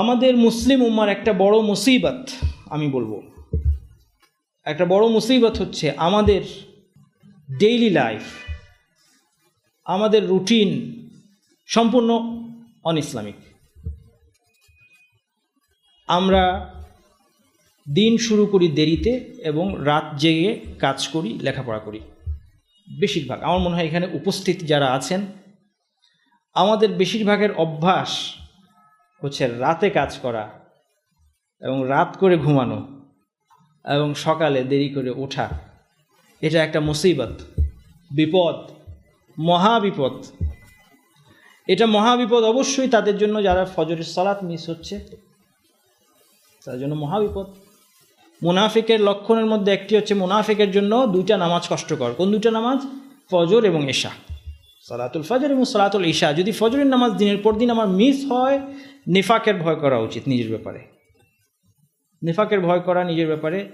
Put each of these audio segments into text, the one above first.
আমাদের মুসলিম উম্মার একটা বড় মুসিবত, আমি বলব। একটা বড় মুসিবত হচ্ছে আমাদের ডেইলি লাইফ আমাদের রুটিন সম্পূর্ণ অন ইসলামিক আমরা দিন শুরু করি দেরিতে এবং রাত জেগে কাজ করি, লেখাপড়া করি। বেশিরভাগ, আমার মনে হয় এখানে উপস্থিত যারা আছেন, আমাদের বেশিরভাগের অভ্যাস হচ্ছে রাতে কাজ করা এবং রাত করে ঘুমানো এবং সকালে দেরি করে ওঠা। এটা একটা মুসিবত, বিপদ, মহাবিপদ। এটা মহাবিপদ অবশ্যই তাদের জন্য যারা ফজরের সলাৎ মিস হচ্ছে তার জন্য মহাবিপদ। মুনাফিকের লক্ষণের মধ্যে একটি হচ্ছে মুনাফিকের জন্য দুইটা নামাজ কষ্টকর। কোন দুইটা নামাজ? ফজর এবং এশা। সালাতুল ফজর এবং সালাতুল ঈশা। যদি ফজরের নামাজ দিনের পর দিন আমার মিস হয়, নিফাকের ভয় করা উচিত নিজের ব্যাপারে। নিফাকের ভয় করা নিজের ব্যাপারে,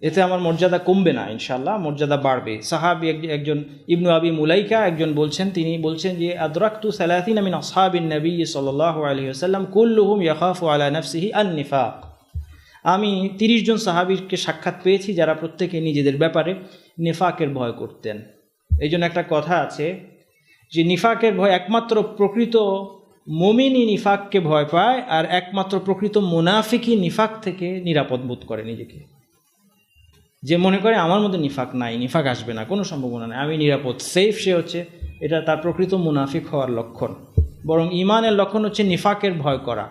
এতে আমার মর্যাদা কমবে না ইনশাল্লাহ মর্যাদা বাড়বে। সাহাবি এক- একজন, ইবনু আবি মুলাইকা একজন বলছেন, তিনি বলছেন যে, আদরাক্তু সালাতিন আমিন আসহাবিন নবী সাল্লাহ আলী আসাল্লাম কুল্লুহুম ইয়াখাফু আলা নফসিহি আন নিফাক। আমি তিরিশ জন সাহাবিরকে সাক্ষাৎ পেয়েছি যারা প্রত্যেকে নিজেদের ব্যাপারে নিফাকের ভয় করতেন। এই জন্য একটা কথা আছে যে নিফাকের ভয় একমাত্র প্রকৃত মমিনই নিফাককে ভয় পায় আর একমাত্র প্রকৃত মুনাফিকই নিফাক থেকে নিরাপদ বোধ করে নিজেকে। যে মনে করে, আমার মধ্যে নিফাক নাই, নিফাক আসবে না, কোনো সম্ভাবনা নেই, আমি নিরাপদ সেফ সে হচ্ছে এটা তার প্রকৃত মুনাফিক হওয়ার লক্ষণ। বরং ইমানের লক্ষণ হচ্ছে নিফাকের ভয় করা।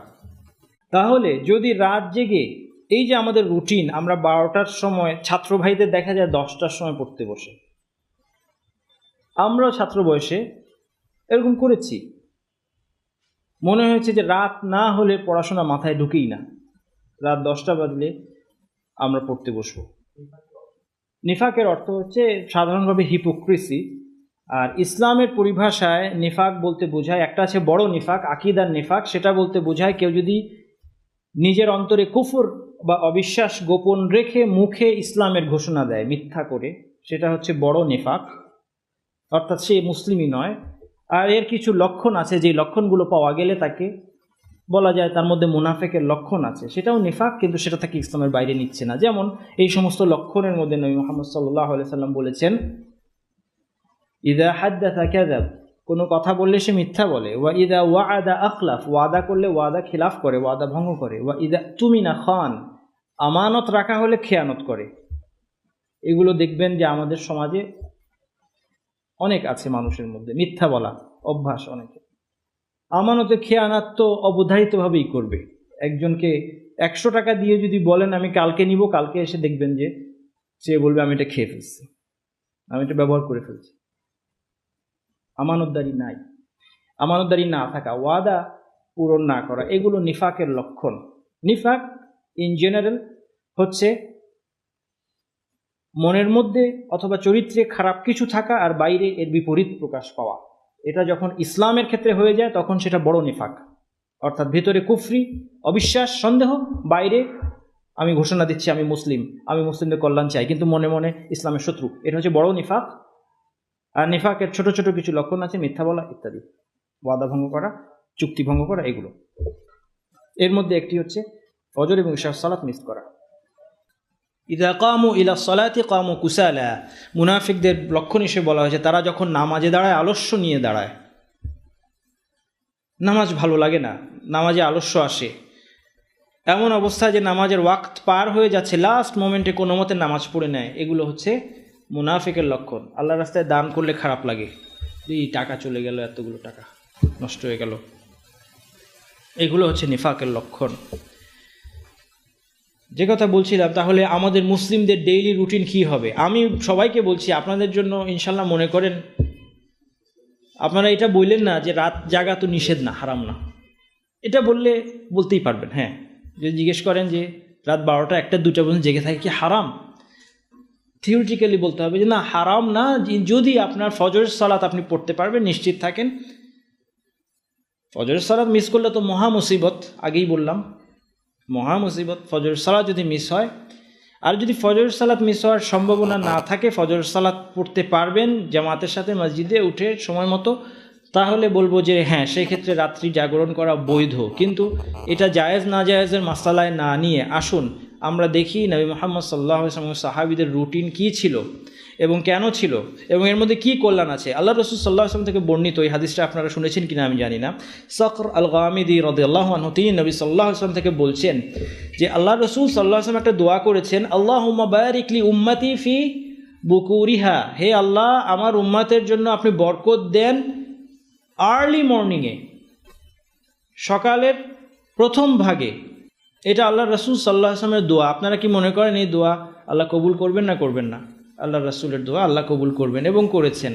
তাহলে যদি রাত জেগে এই যে আমাদের রুটিন আমরা বারোটার সময় ছাত্র ভাইদের দেখা যায় দশটার সময় পড়তে বসে। আমরাও ছাত্র বয়সে এরকম করেছি। মনে হয়েছে যে রাত না হলে পড়াশোনা মাথায় ঢুকেই না। রাত দশটা বাজলে আমরা পড়তে বসবো। নিফাকের অর্থ হচ্ছে সাধারণভাবে হিপোক্রেসি আর ইসলামের পরিভাষায় নিফাক বলতে বোঝায়, একটা আছে বড় নিফাক, আকিদার নিফাক, সেটা বলতে বোঝায় কেউ যদি নিজের অন্তরে কুফর বা অবিশ্বাস গোপন রেখে মুখে ইসলামের ঘোষণা দেয় মিথ্যা করে, সেটা হচ্ছে বড় নিফাক। অর্থাৎ সে মুসলিমই নয়। আর এর কিছু লক্ষণ আছে যে লক্ষণগুলো পাওয়া গেলে তাকে বলা যায় তার মধ্যে মুনাফেকের লক্ষণ আছে। সেটাও নেফাক, কিন্তু সেটা তাকে ইসলামের বাইরে নিচ্ছে না। যেমন এই সমস্ত লক্ষণের মধ্যে নবী মোহাম্মদ সাল্লাহ সাল্লাম বলেছেন, ইদা হাদ্দাথা ক্যাদাব কোনো কথা বললে সে মিথ্যা বলে। ওয়া ইদা ওয়াদা আখলাফ। ওয়াদা করলে ওয়াদা খিলাফ করে, ওয়াদা ভঙ্গ করে। ওয়া ইদা তুমি না খান। আমানত রাখা হলে খেয়ানত করে। এগুলো দেখবেন যে আমাদের সমাজে অনেক আছে মানুষের মধ্যে, মিথ্যা বলা, অভ্যাস অনেকে। আমানতে খেয়ানাত তো অবধারিতভাবেই করবে। একজনকে একশো টাকা দিয়ে যদি বলেন, আমি কালকে নিব, কালকে এসে দেখবেন যে সে বলবে, আমি এটা খেয়ে ফেলছি। আমি এটা ব্যবহার করে ফেলছি। আমানতদারি নাই। আমানতদারি না থাকা, ওয়াদা পূরণ না করা, এগুলো নিফাকের লক্ষণ। নিফাক ইন জেনারেল হচ্ছে মনের মধ্যে অথবা চরিত্রে খারাপ কিছু থাকা আর বাইরে এর বিপরীত প্রকাশ পাওয়া। এটা যখন ইসলামের ক্ষেত্রে হয়ে যায়, তখন সেটা বড় নিফাক। অর্থাৎ ভেতরে কুফরি, অবিশ্বাস, সন্দেহ, বাইরে আমি ঘোষণা দিচ্ছি আমি মুসলিম, আমি মুসলিমদের কল্যাণ চাই, কিন্তু মনে মনে ইসলামের শত্রু। এটা হচ্ছে বড় নিফাক। আর নিফাকের ছোট ছোট কিছু লক্ষণ আছে, মিথ্যা বলা ইত্যাদি। ওয়াদা ভঙ্গ করা, চুক্তি ভঙ্গ করা, এগুলো। এর মধ্যে একটি হচ্ছে ফজর এবং ইশার সালাত মিস করা। ইদা কামু ইলা সলাতি কামু কুসালা। মুনাফিকদের লক্ষণ হিসেবে বলা হয়েছে, তারা যখন নামাজে দাঁড়ায়, আলস্য নিয়ে দাঁড়ায়। নামাজ ভালো লাগে না, নামাজে আলস্য আসে। এমন অবস্থায় যে নামাজের ওয়াক্ত পার হয়ে যাচ্ছে লাস্ট মোমেন্টে কোনো মতে নামাজ পড়ে নেয়। এগুলো হচ্ছে মুনাফিকের লক্ষণ। আল্লাহ রাস্তায় দান করলে খারাপ লাগে। এই টাকা চলে গেল, এতগুলো টাকা নষ্ট হয়ে গেল। এগুলো হচ্ছে নিফাকের লক্ষণ। যে কথা বলছিলাম, তাহলে আমাদের মুসলিমদের ডেইলি রুটিন কি হবে? আমি সবাইকে বলছি, আপনাদের জন্য ইনশাল্লাহ মনে করেন, আপনারা এটা বললেন না যে রাত জাগা তো নিষেধ না, হারাম না। এটা বললে বলতেই পারবেন হ্যাঁ। যদি জিজ্ঞেস করেন যে রাত বারোটা, একটা দুটা পর্যন্ত জেগে থাকে কি হারাম? থিওরিটিক্যালি বলতে হবে যে না, হারাম না যদি আপনার ফজরের সালাত আপনি পড়তে পারবেন, নিশ্চিত থাকেন। ফজরের সালাত মিস করলে তো মহা মুসিবত, আগেই বললাম। মহা মুসিবত ফজর সালাত যদি মিস হয়, আর যদি ফজর সালাত মিস হওয়ার সম্ভাবনা না থাকে ফজর সালাত পড়তে পারবেন জামাতের সাথে মসজিদে উঠে সময় মতো, তাহলে বলব যে হ্যাঁ সেই ক্ষেত্রে রাত্রি জাগরণ করা বৈধ। কিন্তু এটা জায়েজ না জায়েজের মাসালায় না নিয়ে আসুন, আমরা দেখি নবী মোহাম্মদ সাল্লাহ সাহাবিদের রুটিন কী ছিল। এবং কেন ছিল এবং এর মধ্যে কি কল্যাণ আছে? আল্লাহ রসুল সাল্লাহ আসলাম থেকে বর্ণিত এই হাদিসটা আপনারা শুনেছেন কিনা আমি জানি না। সকর আল গামিদি আল্লাহ তিনি নবী সাল্লাহ আসলাম থেকে বলছেন যে, আল্লাহ রসুল সাল্লাহ আসলাম একটা দোয়া করেছেন আল্লাহ বারিকলি উম্মাতি ফি বুকুরিহা। হে আল্লাহ, আমার উম্মাতের জন্য আপনি বরকত দেন আর্লি মর্নিংয়ে সকালের প্রথম ভাগে। এটা আল্লাহ রসুল সাল্লাহ আসলামের দোয়া। আপনারা কি মনে করেন এই দোয়া আল্লাহ কবুল করবেন না করবেন না? আল্লাহ রসুলের দোয়া আল্লাহ কবুল করবেন এবং করেছেন।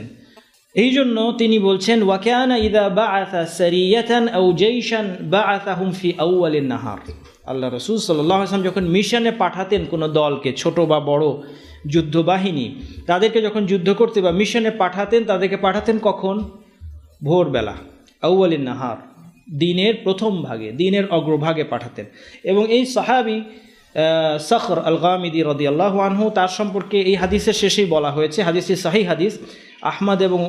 এই জন্য তিনি বলছেন, ওয়াকানা ইদা বা আথা সারিয়াতান আউ জৈশান বা আতাহুম ফি আউআলিন নাহার। আল্লাহ রসুল সাল্লাহ আসলাম যখন মিশনে পাঠাতেন কোনো দলকে, ছোট বা বড় যুদ্ধবাহিনী, তাদেরকে যখন যুদ্ধ করতে বা মিশনে পাঠাতেন, তাদেরকে পাঠাতেন কখন? ভোরবেলা আউআলিন নাহার, দিনের প্রথম ভাগে, দিনের অগ্রভাগে পাঠাতেন। এবং এই সাহাবি সখর আল গামিদি রদি আল্লাহ আনহু, তার সম্পর্কে এই হাদিসের শেষেই বলা হয়েছে। হাদিসটি সাহি হাদিস। আহমদ এবং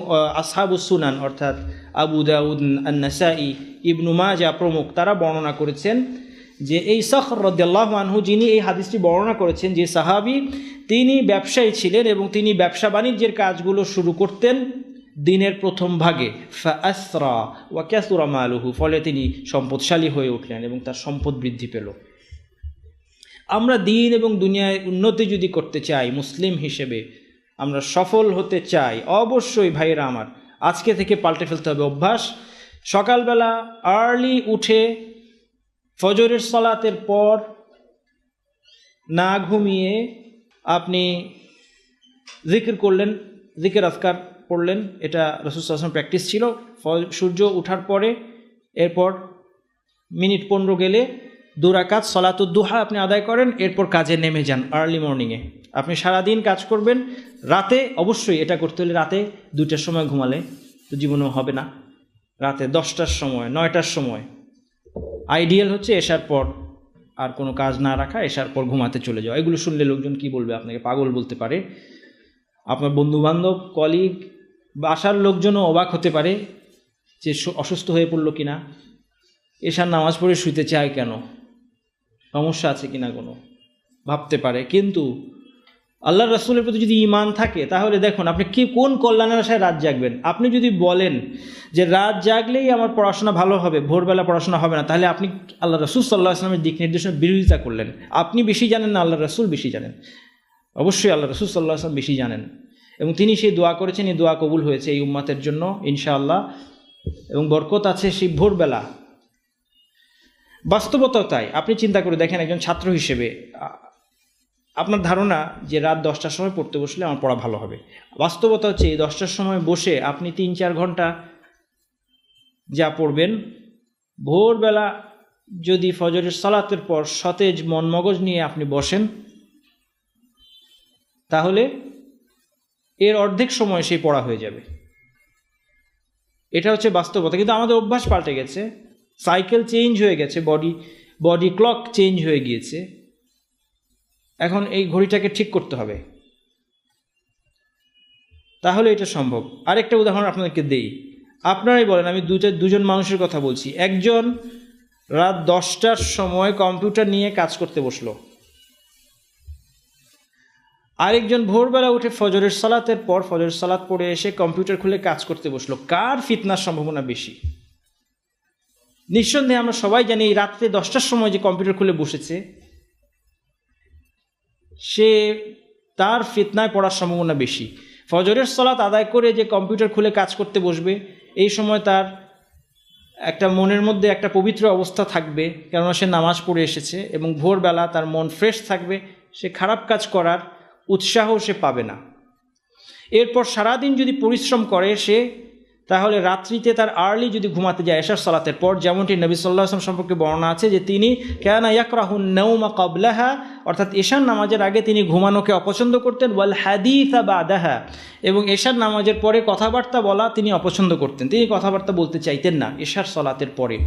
আসহাবুস সুনান, অর্থাৎ আবু দাউদ আন্নাসাই ইবনু প্রমুখ, তারা বর্ণনা করেছেন যে এই সখর রদ্দাল্লাহ আনহু, যিনি এই হাদিসটি বর্ণনা করেছেন, যে সাহাবি, তিনি ব্যবসায়ী ছিলেন এবং তিনি ব্যবসা বাণিজ্যের কাজগুলো শুরু করতেন দিনের প্রথম ভাগে। ফাসরা ওয়া ক্যাসুরা মালুহু, ফলে তিনি সম্পদশালী হয়ে উঠলেন এবং তার সম্পদ বৃদ্ধি পেল। আমরা দিন এবং দুনিয়ায় উন্নতি যদি করতে চাই, মুসলিম হিসেবে আমরা সফল হতে চাই। অবশ্যই ভাইয়েরা আমার, আজকে থেকে পাল্টে ফেলতে হবে অভ্যাস। সকালবেলা আর্লি উঠে ফজরের সলাতের পর না ঘুমিয়ে আপনি জিকির করলেন, জিকির আজকার পড়লেন, এটা রসুল প্র্যাকটিস ছিল। সূর্য উঠার পরে এরপর মিনিট পনেরো গেলে দুরাকাত সলাতুদ্দুহা আপনি আদায় করেন, এরপর কাজে নেমে যান আর্লি মর্নিংয়ে আপনি সারাদিন কাজ করবেন, রাতে অবশ্যই এটা করতে হলে রাতে দুইটার সময় ঘুমালে তো জীবনেও হবে না। রাতে দশটার সময়, নয়টার সময়। আইডিয়াল হচ্ছে এসার পর আর কোনো কাজ না রাখা, এসার পর ঘুমাতে চলে যাওয়া। এগুলো শুনলে লোকজন কি বলবে আপনাকে? পাগল বলতে পারে। আপনার বন্ধুবান্ধব কলিগ বাসার লোকজনও অবাক হতে পারে যে অসুস্থ হয়ে পড়ল কিনা। এসার নামাজ পড়ে শুইতে চায় কেন? সমস্যা আছে কিনা কোনো? ভাবতে পারে। কিন্তু আল্লাহ রাসুলের প্রতি যদি ইমান থাকে, তাহলে দেখুন, আপনি কি, কোন কল্যাণের আশায় রাত জাগবেন? আপনি যদি বলেন যে রাত জাগলেই আমার পড়াশোনা ভালো হবে, ভোরবেলা পড়াশোনা হবে না, তাহলে আপনি আল্লাহ রসুল সাল্লাহ আসলামের দিক নির্দেশনের বিরোধিতা করলেন। আপনি বেশি জানেন না আল্লাহ রসুল বেশি জানেন? অবশ্যই আল্লাহ রসুল সাল্লাহ আসলাম বেশি জানেন। এবং তিনি সেই দোয়া করেছেন, এই দোয়া কবুল হয়েছে এই উম্মাতের জন্য, ইনশাআল্লাহ। এবং বরকত আছে সেই ভোরবেলা। বাস্তবতাও তাই। আপনি চিন্তা করে দেখেন একজন ছাত্র হিসেবে আপনার ধারণা যে রাত দশটার সময় পড়তে বসলে আমার পড়া ভালো হবে। বাস্তবতা হচ্ছে, এই দশটার সময় বসে আপনি তিন চার ঘণ্টা যা পড়বেন, ভোরবেলা যদি ফজরের সালাতের পর সতেজ মন মগজ নিয়ে আপনি বসেন, তাহলে এর অর্ধেক সময় সেই পড়া হয়ে যাবে। এটা হচ্ছে বাস্তবতা। কিন্তু আমাদের অভ্যাস পাল্টে গেছে। সাইকেল চেঞ্জ হয়ে গেছে, বডি বডি ক্লক চেঞ্জ হয়ে গিয়েছে। এখন এই ঘড়িটাকে ঠিক করতে হবে। তাহলে এটা সম্ভব। আরেকটা উদাহরণ আপনাদেরকে দেই। আপনারাই বলেন, আমি দুটা দুজন মানুষের কথা বলছি। একজন রাত দশটার সময় কম্পিউটার নিয়ে কাজ করতে বসল। আরেকজন ভোরবেলা উঠে ফজরের সালাতের পর ফজরের সালাত পড়ে এসে কম্পিউটার খুলে কাজ করতে বসল। কার ফিতনার সম্ভাবনা বেশি? নিঃসন্দেহে আমরা সবাই জানি এই রাত্রে দশটার সময় যে কম্পিউটার খুলে বসেছে, সে তার ফিতনায় পড়ার সম্ভাবনা বেশি। ফজরের সলাত আদায় করে যে কম্পিউটার খুলে কাজ করতে বসবে, এই সময় তার একটা মনের মধ্যে একটা পবিত্র অবস্থা থাকবে, কেননা সে নামাজ পড়ে এসেছে এবং ভোরবেলা তার মন ফ্রেশ থাকবে, সে খারাপ কাজ করার উৎসাহ সে পাবে না। এরপর সারাদিন যদি পরিশ্রম করে, সে তাহলে রাত্রিতে তার আর্লি যদি ঘুমাতে যায় এশার সালাতের পর, যেমনটি নবী সাল্লাহ আসলাম সম্পর্কে বর্ণনা আছে যে তিনি কেনা ইয়াকরাহুন নৌমা কবলাহা অর্থাৎ এশার নামাজের আগে তিনি ঘুমানোকে অপছন্দ করতেন, ওয়াল হাদিথা বা আদাহা এবং এশার নামাজের পরে কথাবার্তা বলা তিনি অপছন্দ করতেন। তিনি কথাবার্তা বলতে চাইতেন না এশার সালাতের পরে।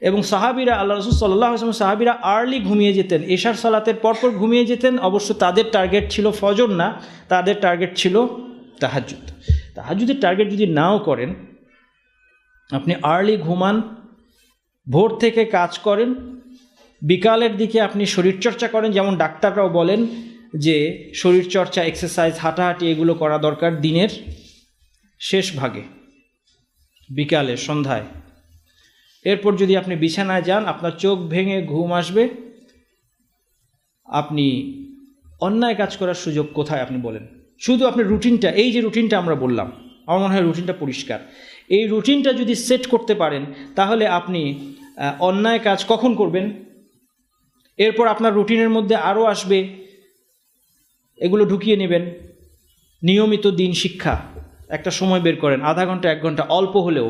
এবং সাহাবিরা, আল্লাহ রসুল সাল্লাহ আসলাম সাহাবিরা আর্লি ঘুমিয়ে যেতেন। এশার সালাতের পরপর ঘুমিয়ে যেতেন, অবশ্য তাদের টার্গেট ছিল ফজর না, তাদের টার্গেট ছিল তাহাজুদ তাহাজুদের টার্গেট যদি নাও করেন, আপনি আর্লি ঘুমান, ভোর থেকে কাজ করেন, বিকালের দিকে আপনি শরীরচর্চা করেন, যেমন ডাক্তাররাও বলেন যে শরীরচর্চা এক্সারসাইজ হাঁটাহাঁটি এগুলো করা দরকার দিনের শেষ ভাগে, বিকালে, সন্ধ্যায়। এরপর যদি আপনি বিছানায় যান, আপনার চোখ ভেঙে ঘুম আসবে, আপনি অন্যায় কাজ করার সুযোগ কোথায় আপনি বলেন? শুধু আপনার রুটিনটা, এই যে রুটিনটা আমরা বললাম, আমার মনে হয় রুটিনটা পরিষ্কার। এই রুটিনটা যদি সেট করতে পারেন, তাহলে আপনি অন্যায় কাজ কখন করবেন? এরপর আপনার রুটিনের মধ্যে আরও আসবে, এগুলো ঢুকিয়ে নেবেন। নিয়মিত দিন শিক্ষা, একটা সময় বের করেন, আধা ঘণ্টা, এক ঘণ্টা, অল্প হলেও।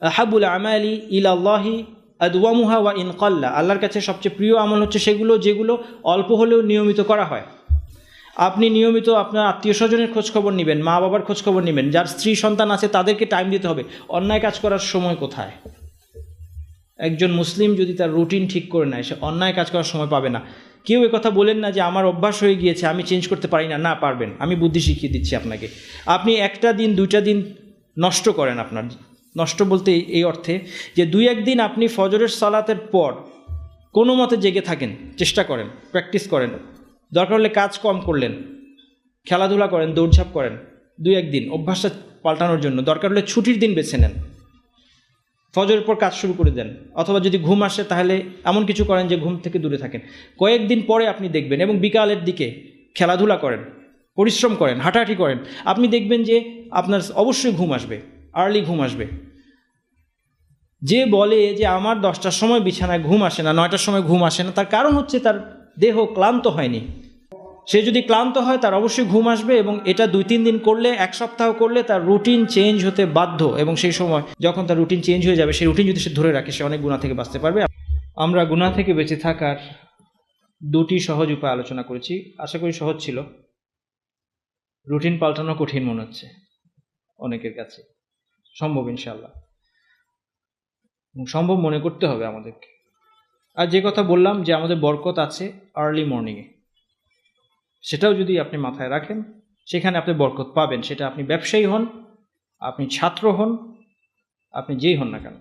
আহাবুল আমালি ইলাল্লাহি আদওয়ামুহা ওয়া ইনকাল্লা। আল্লাহর কাছে সবচেয়ে প্রিয় আমল হচ্ছে সেগুলো, যেগুলো অল্প হলেও নিয়মিত করা হয়। আপনি নিয়মিত আপনার আত্মীয় স্বজনের খোঁজখবর নেবেন, মা বাবার খোঁজখবর নেবেন, যার স্ত্রী সন্তান আছে তাদেরকে টাইম দিতে হবে। অন্যায় কাজ করার সময় কোথায়? একজন মুসলিম যদি তার রুটিন ঠিক করে নেয়, সে অন্যায় কাজ করার সময় পাবে না। কেউ কথা বলেন না যে, আমার অভ্যাস হয়ে গিয়েছে, আমি চেঞ্জ করতে পারি না। না, পারবেন। আমি বুদ্ধি শিখিয়ে দিচ্ছি আপনাকে। আপনি একটা দিন, দুইটা দিন নষ্ট করেন আপনার। নষ্ট বলতে এই- অর্থে যে, দুই একদিন আপনি ফজরের সালাতের পর কোনো মতে জেগে থাকেন, চেষ্টা করেন প্র্যাকটিস করেন। দরকার হলে কাজ কম করলেন, খেলাধুলা করেন, দৌড়ঝাঁপ করেন, দুই একদিন অভ্যাসটা পাল্টানোর জন্য। দরকার হলে ছুটির দিন বেছে নেন। ফজরের পর কাজ শুরু করে দেন। অথবা যদি ঘুম আসে, তাহলে এমন কিছু করেন যে ঘুম থেকে দূরে থাকেন। কয়েকদিন পরে আপনি দেখবেন এবং বিকালের দিকে খেলাধুলা করেন, পরিশ্রম করেন, হাঁটাহাঁটি করেন। আপনি দেখবেন যে আপনার অবশ্যই ঘুম আসবে আর্লি ঘুম আসবে। যে বলে যে আমার দশটার সময় বিছানায় ঘুম আসে না, নয়টার সময় ঘুম আসে না, তার কারণ হচ্ছে তার দেহ ক্লান্ত হয়নি। সে যদি ক্লান্ত হয়, তার অবশ্যই ঘুম আসবে এবং এটা দুই তিন দিন করলে, এক সপ্তাহ করলে তার রুটিন চেঞ্জ হতে বাধ্য এবং সেই সময় যখন তার রুটিন চেঞ্জ হয়ে যাবে, সেই রুটিন যদি সে ধরে রাখে, সে অনেক গুণা থেকে বাঁচতে পারবে। আমরা গুণা থেকে বেঁচে থাকার দুটি সহজ উপায় আলোচনা করেছি। আশা করি সহজ ছিল। রুটিন পাল্টানো কঠিন মনে হচ্ছে অনেকের কাছে। সম্ভব ইনশাল্লাহ সম্ভব মনে করতে হবে আমাদেরকে। আর যে কথা বললাম যে আমাদের বরকত আছে আর্লি মর্নিংয়ে সেটাও যদি আপনি মাথায় রাখেন, সেখানে আপনি বরকত পাবেন। সেটা আপনি ব্যবসায়ী হন, আপনি ছাত্র হন, আপনি যেই হন না কেন।